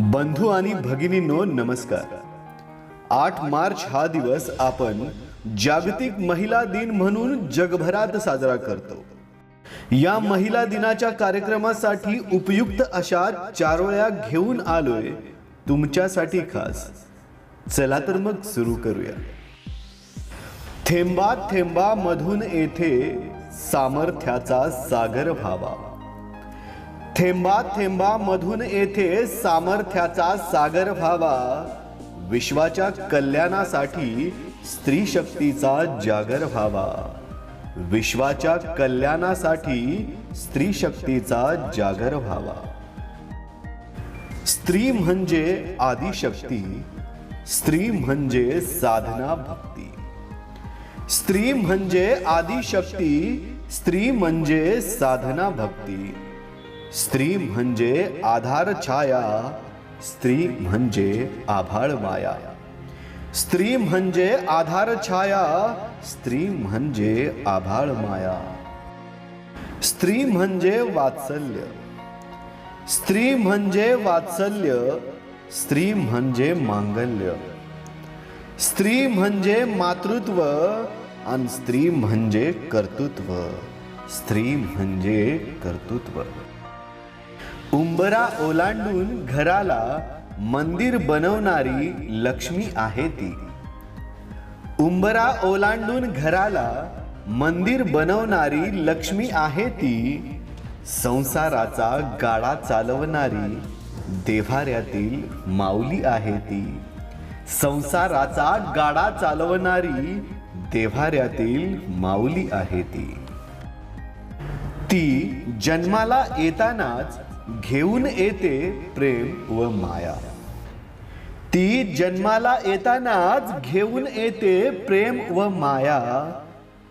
बंधू आणि भगिनींनो नमस्कार. आठ मार्च हा दिवस आपण जागतिक महिला दिन म्हणून जगभरात साजरा करतो. या महिला दिनाच्या कार्यक्रमासाठी उपयुक्त अशा चारोळ्या घेऊन आलोय तुमच्यासाठी खास. चला तर मग सुरू करूया. थेंबा थेंबा मधून येथे सामर्थ्याचा सागर व्हावा थेंबा थेंबा मधून येथे सामर्थ्याचा सागर व्हावा. विश्वाच्या कल्याणासाठी स्त्री शक्तीचा जागर व्हावा. विश्वाच्या कल्याणासाठी स्त्री शक्तीचा जागर व्हावा. स्त्री म्हणजे आदिशक्ती. स्त्री म्हणजे साधना भक्ती. स्त्री म्हणजे आदिशक्ती. स्त्री म्हणजे साधना भक्ती. स्त्री म्हणजे आधार छाया स्त्री म्हणजे आभाळ माया स्त्री म्हणजे आधार छाया स्त्री म्हणजे आभाळ माया स्त्री म्हणजे वात्सल्य स्त्री म्हणजे वात्सल्य स्त्री म्हणजे मांगल्य स्त्री म्हणजे मातृत्व आणि स्त्री म्हणजे कर्तृत्व स्त्री म्हणजे कर्तृत्व उंबरा ओलांडून घराला मंदिर बनवणारी लक्ष्मी आहे ती. उंबरा ओलांडून घराला मंदिर बनवणारी लक्ष्मी आहे ती. संसाराचा गाडा चालवणारी देव्हाऱ्यातील माऊली आहे ती. संसाराचा गाडा चालवणारी देव्हाऱ्यातील माऊली आहे ती. ती जन्माला येतानाच घेऊन येते प्रेम व माया. ती जन्माला येतानाच घेऊन येते प्रेम व माया.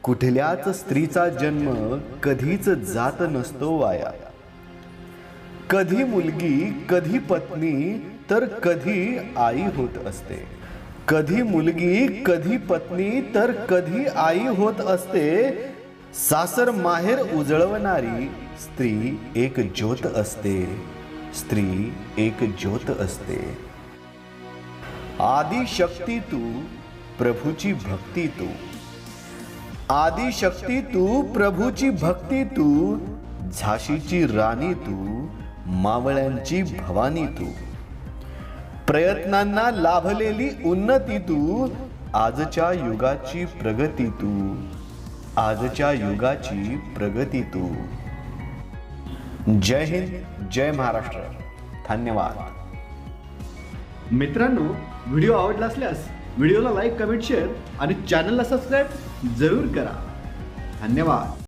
कुठल्याच स्त्रीचा जन्म कधीच जात नसतो वाया. कधी मुलगी कधी पत्नी तर कधी आई होत असते. कधी मुलगी कधी पत्नी तर कधी आई होत असते. सासर माहेर उजळवणारी स्त्री एक ज्योत असते. स्त्री एक ज्योत असते. आदि शक्ती तू प्रभूची भक्ती तू. आदि शक्ती तू प्रभूची भक्ती तू. झाशीची राणी तू मावळ्यांची भवानी तू. प्रयत्नांना लाभलेली उन्नती तू आजच्या युगाची प्रगती तू. आजच्या युगाची प्रगती तू. जय हिंद जय महाराष्ट्र. धन्यवाद. मित्रांनो व्हिडिओ आवडला असल्यास व्हिडिओला लाईक कमेंट शेअर आणि चॅनलला सबस्क्राईब जरूर करा. धन्यवाद.